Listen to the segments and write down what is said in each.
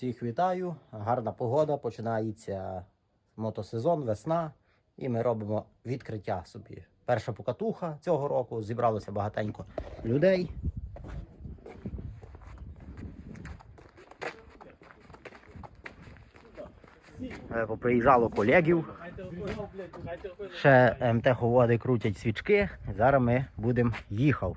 Всіх вітаю. Гарна погода. Починається мотосезон, весна. І ми робимо відкриття собі. Перша покатуха цього року. Зібралося багатенько людей. Е, Поприїжджало колегів. Ще МТ-ховоди крутять свічки. Зараз ми будемо їхав.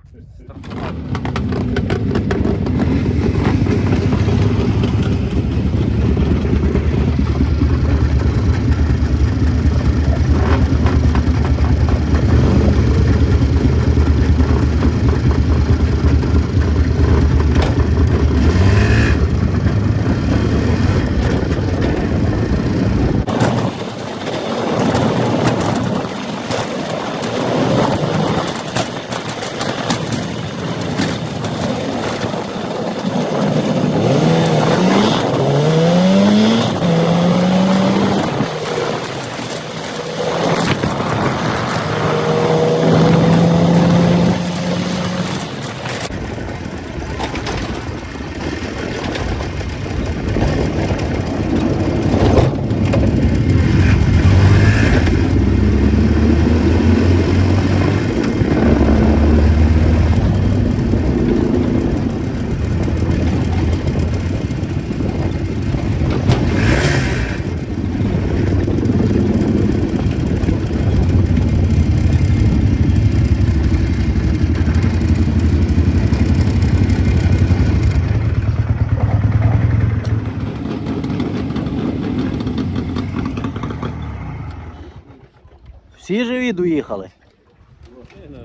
Всі живі доїхали.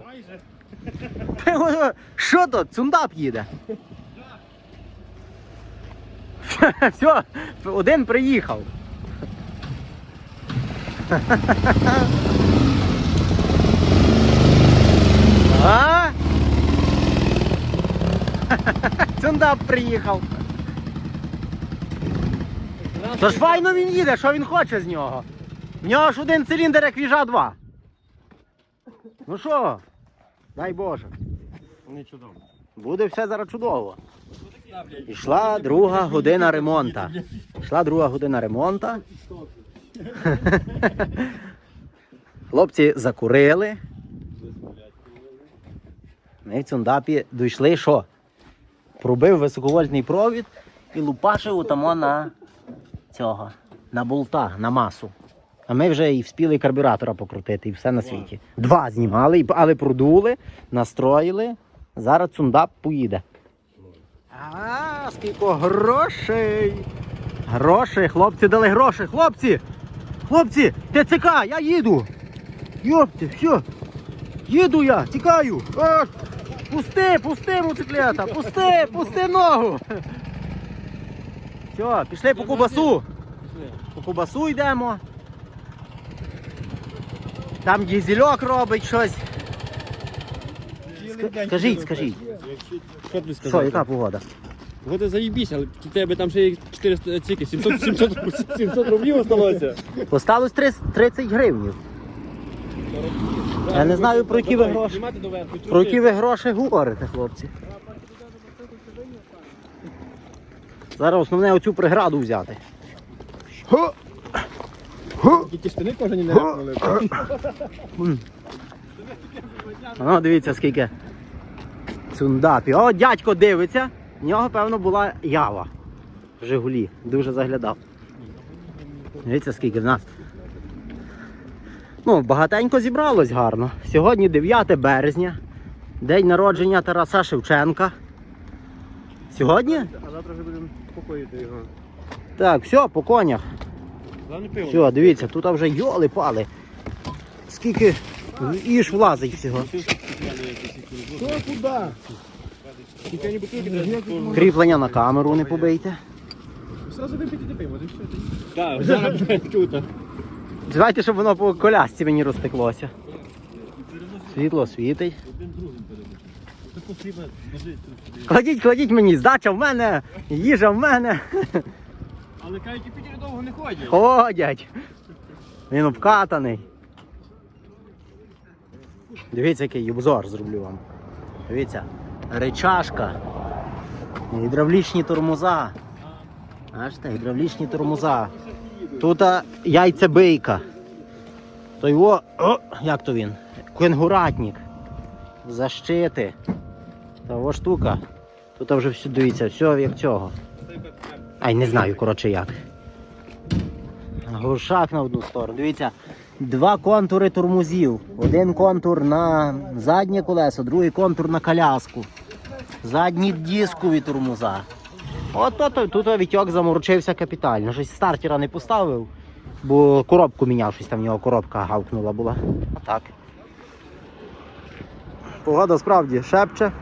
Майже. Що то? Цундап їде. Все, один приїхав. А? Цундап приїхав. То ж файно він їде, що він хоче з нього? В нього ж один циліндр, як віжа два. Ну що? Дай Боже. Не чудово. Буде все зараз чудово. Ішла друга година ремонта. Ішла друга година ремонта. Хлопці закурили. Ми в цундапі дійшли, що? Пробив високовольтний провід і лупашив утамо на цього, на болта, на масу. А ми вже і вспіли карбюратора покрутити, і все на світі. Два знімали, але продули, настроїли. Зараз цундап поїде. А, скільки грошей! Гроші, хлопці дали гроші. Хлопці! Хлопці! ТЦК, я їду! Йопти, все! Їду я, тікаю! А, пусти, пусти, мотоциклета! Пусти, пусти ногу! Все, пішли по кубасу! По кубасу йдемо. Там дізельок робить щось. Скажіть, скажіть, Що тобі що, сказати? яка погода? Годи заїбісь, але у тебе там ще є 400 ціки, 700, 700, 700 рублів осталося. Осталось 30 гривнів. Я не знаю, про які ви гроші. Знімати доверху. Про які ви гроші говорите, хлопці? Зараз основне оцю преграду взяти. Тільки штани кожені не репнули. Ну, дивіться, скільки цундапі. О, дядько дивиться. В нього, певно, була ява в Жигулі. Дуже заглядав. Дивіться, скільки в нас. Ну, багатенько зібралось гарно. Сьогодні 9 березня. День народження Тараса Шевченка. Сьогодні? А завтра вже будемо покоїти його. Так, все, по конях. Все, дивіться, тут вже йоли пали. Скільки іж влазить всього. Кріплення на камеру не побийте. Давайте, щоб воно по колясці мені розтеклося. Світло світить. Кладіть, кладіть мені, здача в мене, їжа в мене. Але кажуть, Пітері довго не ходять. Ходять. Він обкатаний. Дивіться, який обзор зроблю вам. Дивіться, речашка, гідравлічні тормоза. Бачите, гідравлічні тормоза. Тут а, яйця бийка. То його, о, як то він? Кенгуратник. Защити. Та штука. Тут вже все дивіться, все як цього. Ай, не знаю, коротше як. Глушак на одну сторону. Дивіться, два контури тормозів. Один контур на заднє колесо, другий контур на коляску. Задні дискові тормоза. От тут, тут Вітьок заморочився капітально. Щось стартера не поставив, бо коробку міняв, щось там в нього коробка гавкнула була. А так. Погода справді шепче.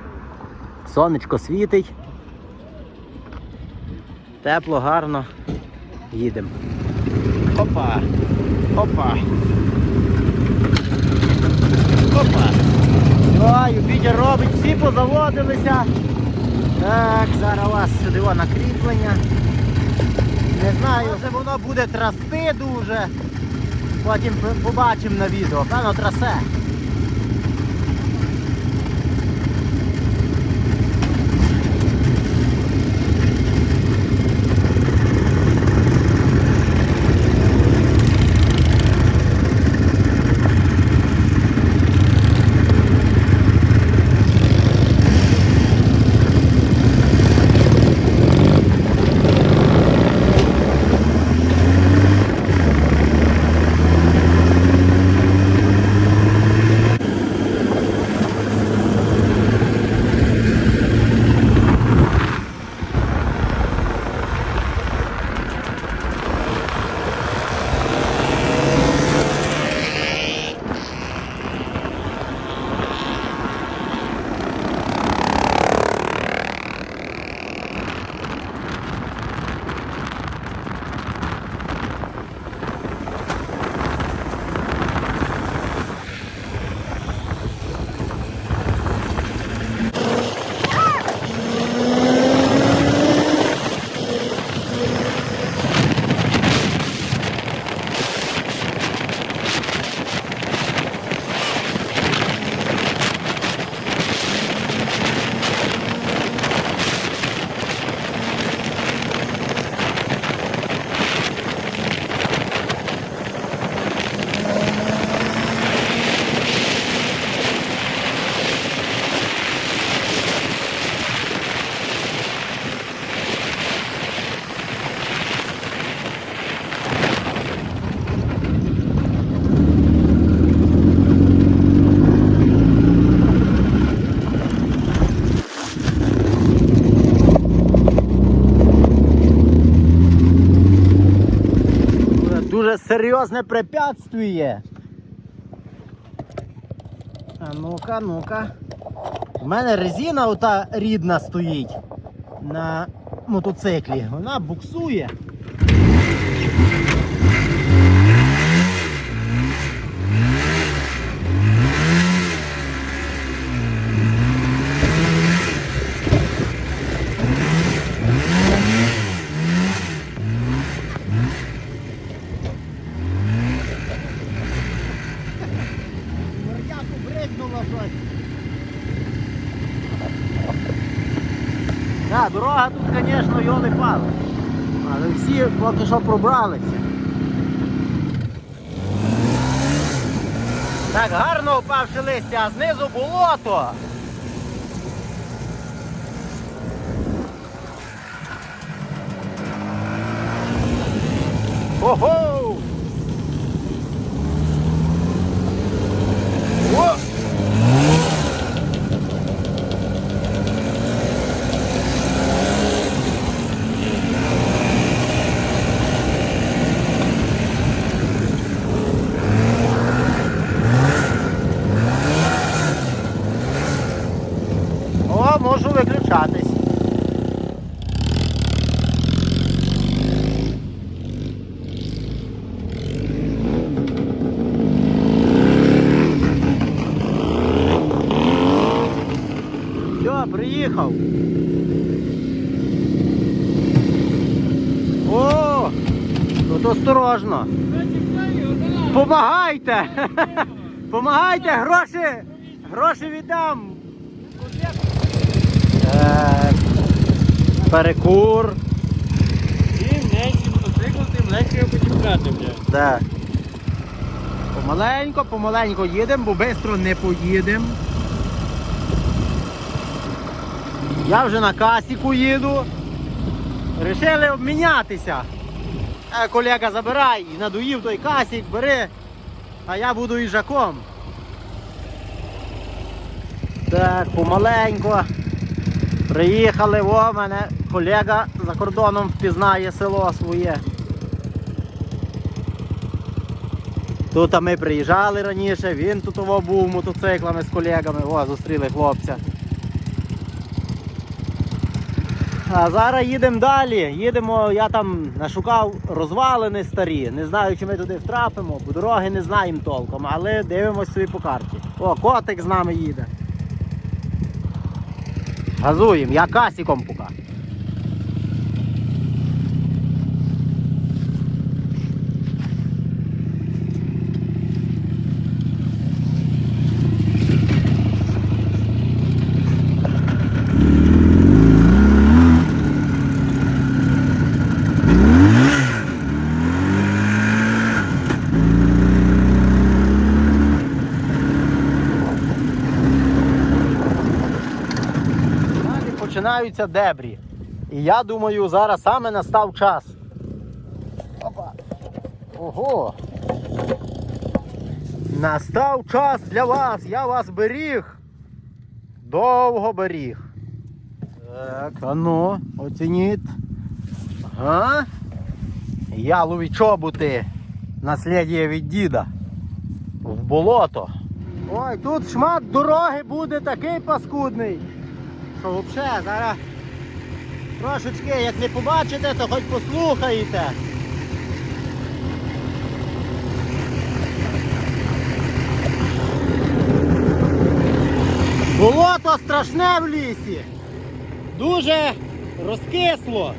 Сонечко світить. Тепло, гарно. Їдемо. Опа! Опа! Опа! Ой, Юпітер робить, всі позаводилися. Так, зараз у вас сюди накріплення. Не знаю, може воно буде трасти дуже. Потім побачимо на відео. Певно трасе. Серйозне препятствие. А ну-ка, ну-ка. У мене резина ота рідна стоїть на мотоциклі. Вона буксує. Так, дорога тут, звісно, йоли пали. Але всі поки що пробралися. Так, гарно впавши листя, а знизу болото. Ого! О! О, можу виключатись. Все, приїхав. О, осторожно. Помагайте! Помагайте, гроші! Гроші віддам! Так. Перекур. метри, блядь. Де? Помаленько, помаленько їдемо, бо швидко не поїдемо. Я вже на касіку їду. Рішили обмінятися. Е, колега забирай, надоїв той касік, бери, а я буду їжаком. Так, помаленько. Приїхали, о, мене колега за кордоном впізнає село своє. Тут ми приїжджали раніше, він тут був мотоциклами з колегами, о, зустріли хлопця. А зараз їдемо далі. Їдемо, я там нашукав розвалини старі. Не знаю, чи ми туди втрапимо, бо дороги не знаємо толком, але дивимось собі по карті. О, котик з нами їде. Газуємо, я касіком поки. Далі починаються дебрі. І я думаю, зараз саме настав час. Опа. Ого. Настав час для вас. Я вас беріг. Довго беріг. Так, а ну, оцініть. Ага. Ялові чоботи. Наслідє від діда. В болото. Ой, тут шмат дороги буде такий паскудний. Що взагалі зараз трошечки, як не побачите, то хоч послухаєте. Болото страшне в лісі. Дуже розкисло.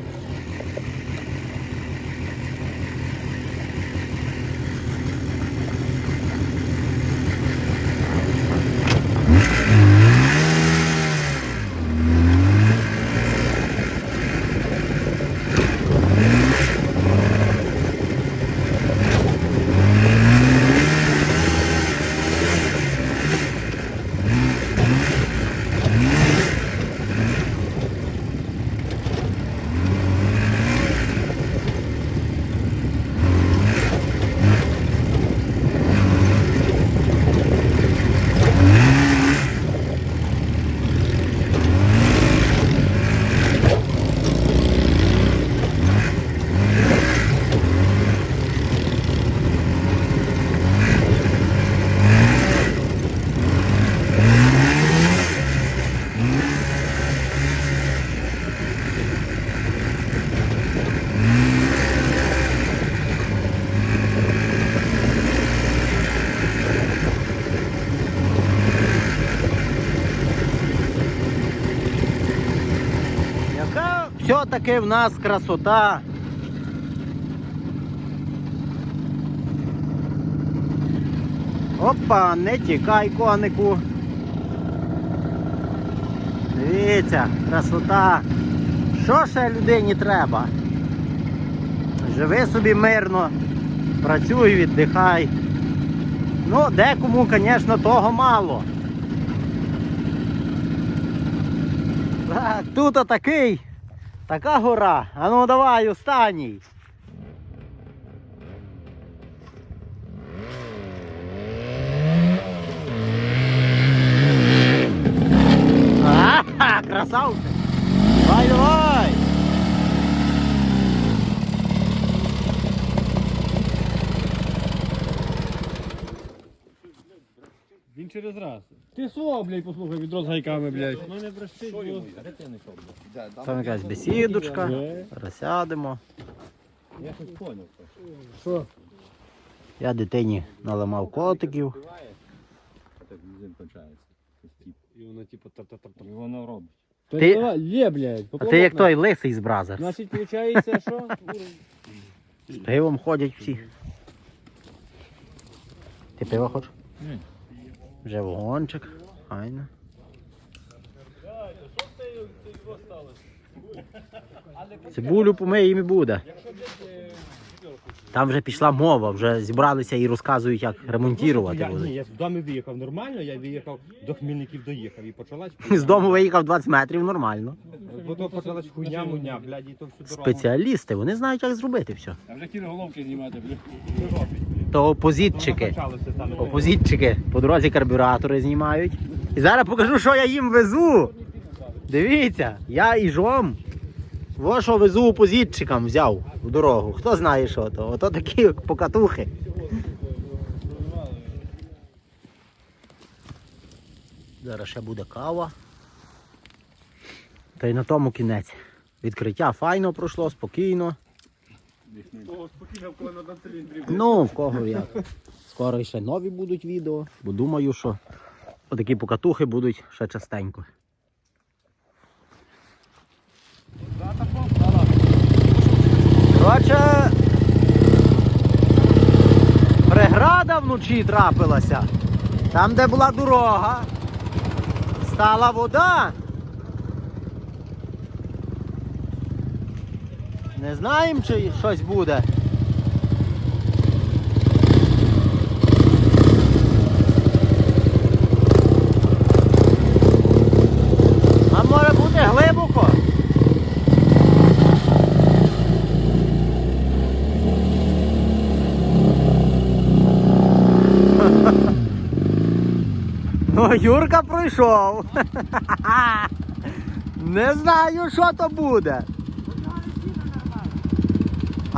Все-таки в нас красота. Опа, не тікай, конику. Дивіться, красота. Що ще людині треба? Живи собі мирно, працюй, віддихай. Ну, декому, звісно, того мало. Так, тут такий, така гора. А ну давай, останній. Ага, красавчик. Давай, давай. Він через раз. Ти слово, блядь, послухай, відро з гайками, блядь. Ну не бреши, бо... Там якась бесідочка. Розсядемо. Я щось поняв. Що? Я дитині наламав котиків. Так бензин кончається. І воно типу та-та-та-та. І воно робить. Ти- давай, Є, блядь. А ти як той лисий з Бразерс. Значить, виходить, що? З пивом ходять всі. Ти пиво хочеш? Ні. Вже вогончик. Файно. Цибулю помиємо і буде. Там вже пішла мова, вже зібралися і розказують, як ремонтувати Я, ні, будуть. я з дому виїхав нормально, я виїхав до Хмельників доїхав і почалась З дому виїхав 20 метрів нормально. Потім почалась хуйня, муня, блядь, і то всю дорогу. Спеціалісти, вони знають, як зробити все. А вже кіноголовки знімати, бля. То опозитчики. Опозитчики по дорозі карбюратори знімають. І зараз покажу, що я їм везу. Дивіться, я і жом. Во що везу опозитчикам взяв в дорогу. Хто знає, що то? Ото такі покатухи. Зараз ще буде кава. Та й на тому кінець. Відкриття файно пройшло, спокійно. О, спокійно, коли на циліндрі. Ну, в кого як. Скоро ще нові будуть відео, бо думаю, що отакі покатухи будуть ще частенько. Коротше, преграда вночі трапилася. Там, де була дорога, стала вода. Не знаємо, чи щось буде. А може бути глибоко. Юрка пройшов. Не знаю, що то буде.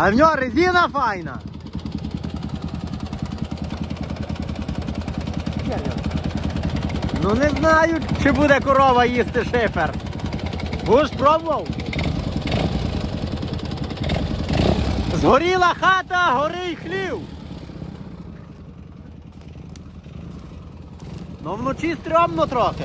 А в нього резина файна. Ну не знаю, чи буде корова їсти шифер. Будеш пробував? Згоріла хата, горить хлів. Ну вночі стрьомно трохи.